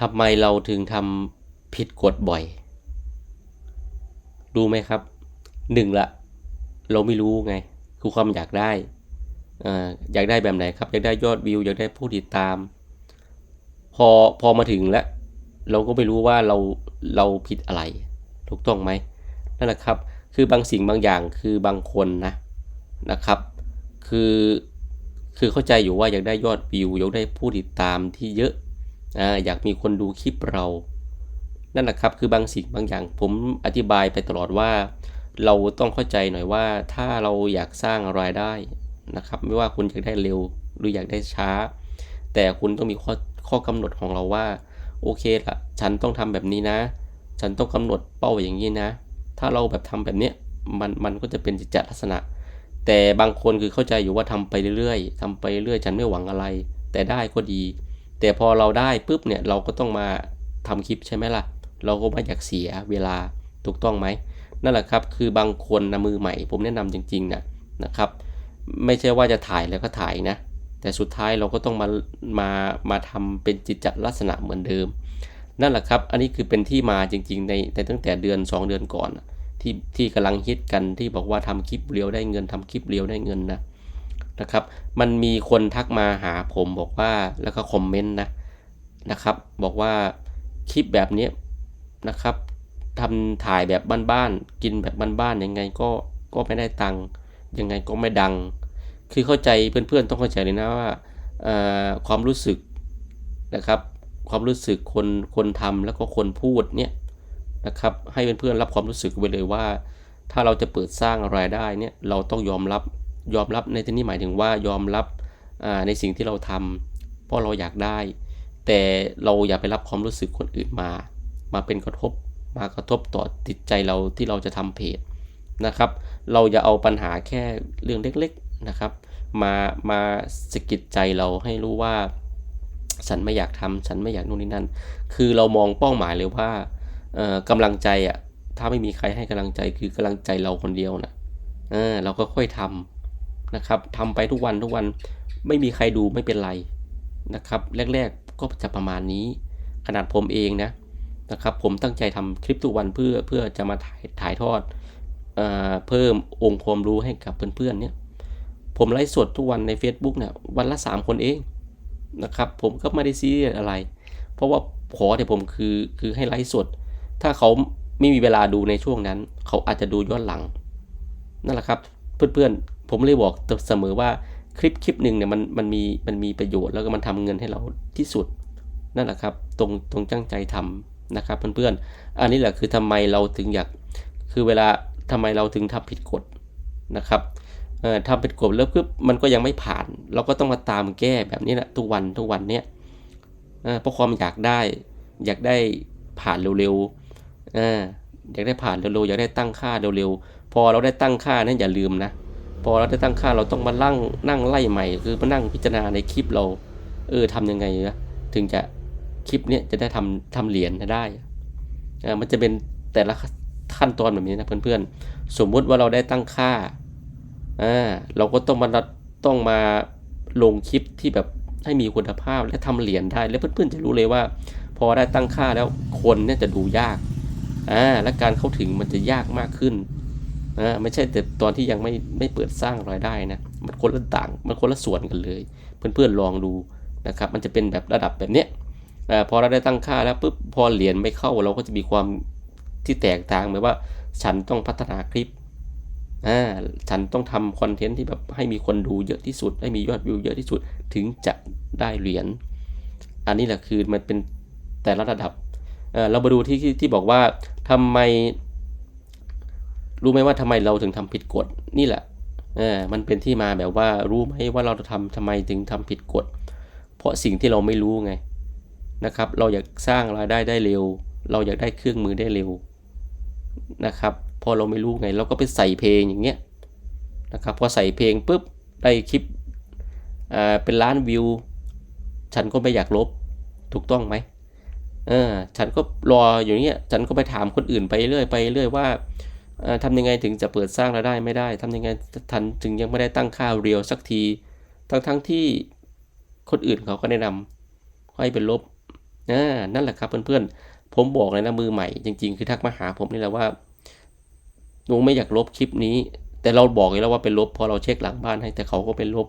ทำไมเราถึงทำผิดกฎบ่อยรู้ไหมครับหนึ่งละ เราไม่รู้ไง คือความอยากได้อ่าอยากได้แบบไหนครับ อยากได้ยอดวิว อยากได้ผู้ติดตาม พอพอมาถึงแล้ว เราก็ไม่รู้ว่าเราเราผิดอะไร ถูกต้องไหมนั่นแหละครับ คือบางสิ่งบางอย่างคือบางคนนะนะครับ คือคือเข้าใจอยู่ว่าอยากได้ยอดวิว อยากได้ผู้ติดตามที่เยอะ ออยากมีคนดูคลิปเรา นั่นแหละครับคือบางสิ่งบางอย่างผมอธิบายไปตลอดว่า เราต้องเข้าใจหน่อยว่าถ้าเราอยากสร้างรายได้นะครับ ไม่ว่าคุณอยากได้เร็วหรืออยากได้ช้า แต่คุณต้องมีข้อข้อกำหนดของเราว่า โอเคละฉันต้องทำแบบนี้นะ ฉันต้องกำหนดเป้าอย่างนี้นะ ถ้าเราแบบทำแบบเนี้ยมันมันก็จะเป็นจิตจลักษณะ แต่บางคนคือเข้าใจอยู่ว่าทำไปเรื่อยๆทำไปเรื่อยฉันไม่หวังอะไร แต่ได้ก็ดี แต่พอเราได้ปุ๊บเนี่ยเราก็ต้องมาทำคลิปใช่ไหมล่ะ เราก็ไม่อยากเสียเวลาถูกต้องไหมนั่นแหละครับคือบางคนนะมือใหม่ ผมแนะนำจริงๆนะนะครับไม่ใช่ว่าจะถ่ายแล้วก็ถ่ายนะ แต่สุดท้ายเราก็ต้องมามามาทำเป็นจิตจลักษณะเหมือนเดิม นั่นแหละครับอันนี้คือเป็นที่มาจริง ๆ ในในตั้งแต่เดือน 2 เดือนก่อนที่ที่กำลังฮิตกันที่บอกว่าทำคลิปเรียวได้เงินทำคลิปเรียวได้เงินนะ นะครับ มันมีคนทักมาหาผมบอกว่าแล้วก็คอมเมนต์นะนะครับ บอกว่าคลิปแบบนี้นะครับทำถ่ายแบบบ้านๆกินแบบบ้านๆยังไงก็ก็ไม่ได้ตังค์ยังไงก็ไม่ดัง คือเข้าใจเพื่อนๆต้องเข้าใจเลยนะว่าความรู้สึกนะครับ ความรู้สึกคนคนทำแล้วก็คนพูดเนี่ยนะครับ ให้เพื่อนๆรับความรู้สึกไว้เลยว่า ถ้าเราจะเปิดสร้างรายได้เนี่ยเราต้องยอมรับ ยอมรับในที่นี้หมายถึงว่ายอมรับในสิ่งที่เราทำเพราะเราอยากได้ แต่เราอย่าไปรับความรู้สึกคนอื่นมา มาเป็นกระทบมากระทบต่อจิตใจเราที่เราจะทำเพจนะครับ เราอย่าเอาปัญหาแค่เรื่องเล็กๆนะครับ มามาสะกิดใจเราให้รู้ว่า ฉันไม่อยากทำฉันไม่อยากนู่นนี่นั่น คือเรามองเป้าหมายเลยว่าเอ่อกำลังใจอะถ้าไม่มีใครให้กำลังใจคือกำลังใจเราคนเดียวนะเออเราก็ค่อยทำ นะครับทำไปทุกวันทุกวันไม่มีใครดูไม่เป็นไรนะครับแรกๆก็จะประมาณนี้ ขนาดผมเองนะนะครับผมตั้งใจทำคลิปทุกวันเพื่อเพื่อจะมาถ่ายถ่ายทอดเอ่อเพิ่มองค์ความรู้ให้กับเพื่อนๆเนี่ยผมไลฟ์สดทุกวันใน Facebook เนี่ยวันละ 3 คนเองนะครับผมก็ไม่ได้ซีเรียสอะไร เพราะว่าขอแต่ผมคือคือให้ไลฟ์สด ถ้าเขาไม่มีเวลาดูในช่วงนั้น เขาอาจจะดูย้อนหลังนั่นแหละครับเพื่อนๆ ผมเลยบอกเสมอว่าคลิปคลิปหนึ่งเนี่ยมันมันมีมันมีประโยชน์แล้วก็มันทำเงินให้เราที่สุดนั่นแหละครับ ตรงตรงตั้งใจทำนะครับเพื่อนๆ อันนี้แหละคือทำไมเราถึงอยากคือเวลาทำไมเราถึงทำผิดกฎนะครับเอ่อทำผิดกฎแล้วปุ๊บมันก็ยังไม่ผ่าน เราก็ต้องมาตามแก้แบบนี้แหละทุกวันทุกวันเนี้ยเพราะความอยากได้ อยากได้ผ่านเร็วๆออยากได้ผ่านเร็วๆอยากได้ตั้งค่าเร็วๆพอเราได้ตั้งค่านั้นอย่าลืมนะ พอเราได้ตั้งค่าเราต้องมานั่งนั่งไล่ใหม่ คือมานั่งพิจารณาในคลิปเรา เออทำยังไงนะถึงจะคลิปเนี้ยจะได้ทำทำเหรียญได้เออมันจะเป็นแต่ละขั้นตอนแบบนี้นะเพื่อนๆ สมมุติว่าเราได้ตั้งค่าอ่าเราก็ต้องมาต้องมาลงคลิปที่แบบให้มีคุณภาพและทำเหรียญได้ แล้วเพื่อนๆจะรู้เลยว่า พอได้ตั้งค่าแล้วคนเนี่ยจะดูยากอ่าและการเข้าถึงมันจะยากมากขึ้น อ่าไม่ใช่แต่ตอนที่ยังไม่ไม่เปิดสร้างรายได้นะมันคนละต่างมันคนละส่วนกันเลย เพื่อนๆลองดูนะครับมันจะเป็นแบบระดับแบบเนี้ยพอเราได้ตั้งค่าแล้วปุ๊บพอเหรียญไม่เข้าเราก็จะมีความที่แตกต่างหมายว่า ฉันต้องพัฒนาคลิปอ่าฉันต้องทำคอนเทนต์ที่แบบให้มีคนดูเยอะที่สุด ให้มียอดวิวเยอะที่สุดถึงจะได้เหรียญอันนี้แหละคือมันเป็นแต่ละระดับเรามาดูที่ที่ที่บอกว่าทำไม รู้ไหมว่าทำไมเราถึงทำผิดกฎนี่แหละเออมันเป็นที่มาแบบว่ารู้ไหมว่าเราจะทำทำไมถึงทำผิดกฎ เพราะสิ่งที่เราไม่รู้ไงนะครับ เราอยากสร้างรายได้ได้เร็ว เราอยากได้เครื่องมือได้เร็วนะครับ พอเราไม่รู้ไง เราก็ไปใส่เพลงอย่างเงี้ยนะครับพอใส่เพลงปุ๊บได้คลิปอ่าเป็นล้านวิว ฉันก็ไม่อยากลบถูกต้องไหมเออฉันก็รออยู่เงี้ยฉันก็ไปถามคนอื่นไปเรื่อยไปเรื่อยว่า ทำยังไงถึงจะเปิดสร้างรายได้ไม่ได้ทำยังไงทันถึงยังไม่ได้ตั้งค่าเรียวสักที ทั้งทั้งที่คนอื่นเขาก็แนะนำให้เป็นลบนั่นแหละครับเพื่อนๆ ผมบอกเลยนะมือใหม่จริง ๆ คือทักมาหาผมนี่แหละว่าหนูไม่อยากลบคลิปนี้ แต่เราบอกอยู่แล้วว่าเป็นลบพอเราเช็คหลังบ้านให้แต่เขาก็เป็นลบ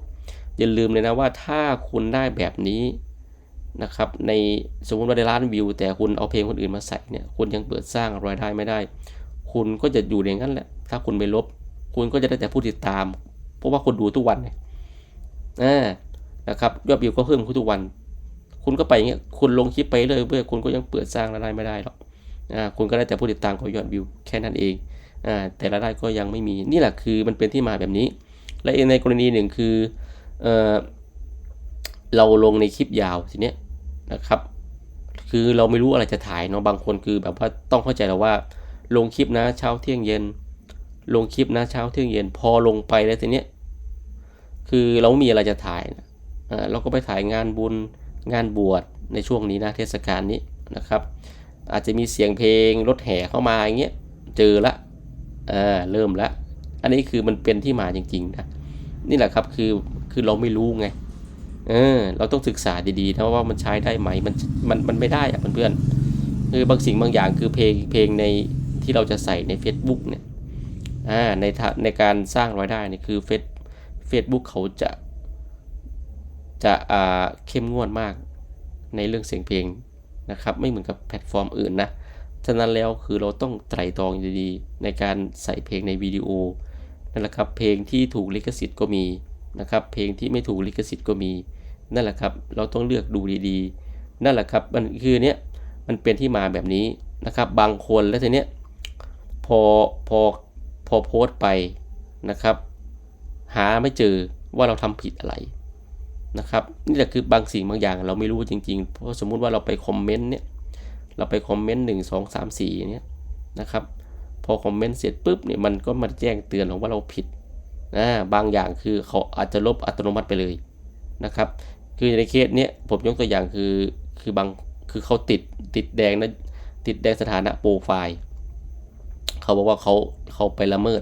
อย่าลืมเลยนะว่าถ้าคุณได้แบบนี้นะครับในสมมติว่าได้ล้านวิว แต่คุณเอาเพลงคนอื่นมาใส่เนี่ยคุณยังเปิดสร้างรายได้ไม่ได้ คุณก็จะอยู่อย่างนั้นแหละ ถ้าคุณไปลบ คุณก็จะได้แต่ผู้ติดตาม เพราะว่าคุณดูทุกวันไงอ่านะครับยอดวิวก็เพิ่มขึ้นทุกวัน คุณก็ไปอย่างเงี้ยคุณลงคลิปไปเลยเพื่อคุณก็ยังเปิดสร้างรายได้ไม่ได้หรอกอ่าคุณก็ได้แต่ผู้ติดตามกับยอดวิวแค่นั้นเองอ่าแต่รายได้ก็ยังไม่มีนี่แหละคือมันเป็นที่มาแบบนี้ และในกรณีหนึ่งคือเออเราลงในคลิปยาวทีเนี้ยนะครับ คือเราไม่รู้อะไรจะถ่ายเนาะบางคนคือแบบว่าต้องเข้าใจแล้วว่า ลงคลิปนะเช้าเที่ยงเย็น ลงคลิปนะเช้าเที่ยงเย็น พอลงไปแล้วทีเนี้ยคือเราไม่มีอะไรจะถ่ายนะอ่าเราก็ไปถ่ายงานบุญงานบวชในช่วงนี้นะเทศกาลนี้นะครับ อาจจะมีเสียงเพลงรถแห่เข้ามาอย่างเงี้ยเจอละอ่าเริ่มละอันนี้คือมันเป็นที่มาจริงๆนะนี่แหละครับคือคือเราไม่รู้ไงเออเราต้องศึกษาดีๆนะว่ามันใช้ได้ไหมมันมันมันไม่ได้อะเพื่อนๆคือบางสิ่งบางอย่างคือเพลงเพลงใน ที่เราจะใส่ใน Facebook เนี่ยอ่าในทะในการสร้างรายได้นี่คือเฟซเฟซบุ๊กเขาจะจะอ่าเข้มงวดมากในเรื่องเสียงเพลงนะครับ ไม่เหมือนกับแพลตฟอร์มอื่นนะฉะนั้นแล้วคือเราต้องไตร่ตรองดีๆ ในการใส่เพลงในวิดีโอนั่นแหละครับเพลงที่ถูกลิขสิทธิ์ก็มีนะครับ เพลงที่ไม่ถูกลิขสิทธิ์ก็มีนั่นแหละครับ เราต้องเลือกดูดีๆ นั่นแหละครับมันคือเนี้ยมันเป็นที่มาแบบนี้นะครับ บางคนแล้วทีเนี้ย พอพอพอโพสต์ไปนะครับ หาไม่เจอว่าเราทำผิดอะไรนะครับนี่แหละคือบางสิ่งบางอย่างเราไม่รู้จริงๆ เพราะสมมุติว่าเราไปคอมเมนต์เนี่ยเราไปคอมเมนต์หนึ่งสองสามสี่เนี่ยนะครับ พอคอมเมนต์เสร็จปุ๊บเนี่ยมันก็มาแจ้งเตือนเราว่าเราผิดนะบางอย่างคือเขาอาจจะลบอัตโนมัติไปเลยนะครับ คือในเคสเนี้ยผมยกตัวอย่างคือคือบางคือเขาติดติดแดงนะติดแดงสถานะโปรไฟล์ เขาบอกว่าเขาเขาไปละเมิด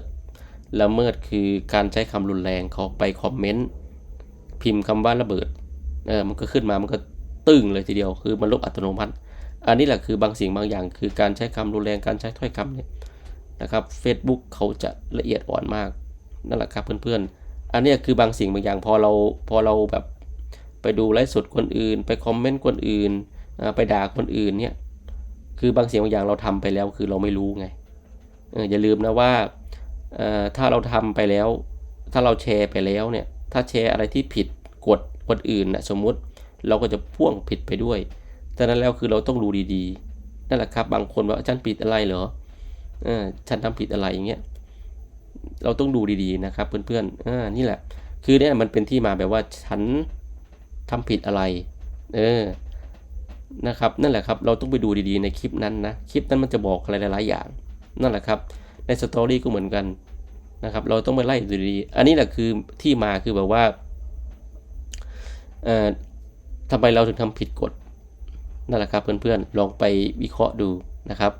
ละเมิดคือการใช้คำรุนแรงเขาไปคอมเมนต์พิมพ์คำว่าระเบิดเออมันก็ขึ้นมามันก็ตึ้งเลยทีเดียวคือมันลบอัตโนมัติ อันนี้แหละคือบางสิ่งบางอย่าง คือการใช้คำรุนแรงการใช้ถ้อยคำเนี่ยนะครับ Facebook เขาจะละเอียดอ่อนมากนั่นแหละครับเพื่อนๆ อันนี้คือบางสิ่งบางอย่างพอเราพอเราแบบไปดูไลฟ์สดคนอื่น ไปคอมเมนต์คนอื่น ไปด่าคนอื่นเนี่ยคือบางสิ่งบางอย่างเราทำไปแล้วคือเราไม่รู้ไง เอออย่าลืมนะว่าเอ่อถ้าเราทำไปแล้ว ถ้าเราแชร์ไปแล้วเนี่ย ถ้าแชร์อะไรที่ผิดกฎคนอื่นนะสมมุติเราก็จะพ่วงผิดไปด้วยฉะนั้นแล้วคือเราต้องดูดีๆนั่นแหละครับ บางคนว่าฉันผิดอะไรเหรอเออฉันทำผิดอะไรอย่างเงี้ยเราต้องดูดีๆนะครับ เพื่อนๆอ่านี่แหละ คือเนี่ยมันเป็นที่มาแบบว่าฉันทำผิดอะไร เออนะครับ นั่นแหละครับ เราต้องไปดูดีๆในคลิปนั้นนะ คลิปนั้นมันจะบอกอะไรหลายๆอย่าง นั่นแหละครับในสตอรี่ก็เหมือนกันนะครับ เราต้องไปไล่ดูดี อันนี้แหละคือที่มาคือแบบว่าทำไมเราถึงทำผิดกฎนั่นแหละครับเพื่อนๆลองไปวิเคราะห์ดูนะครับ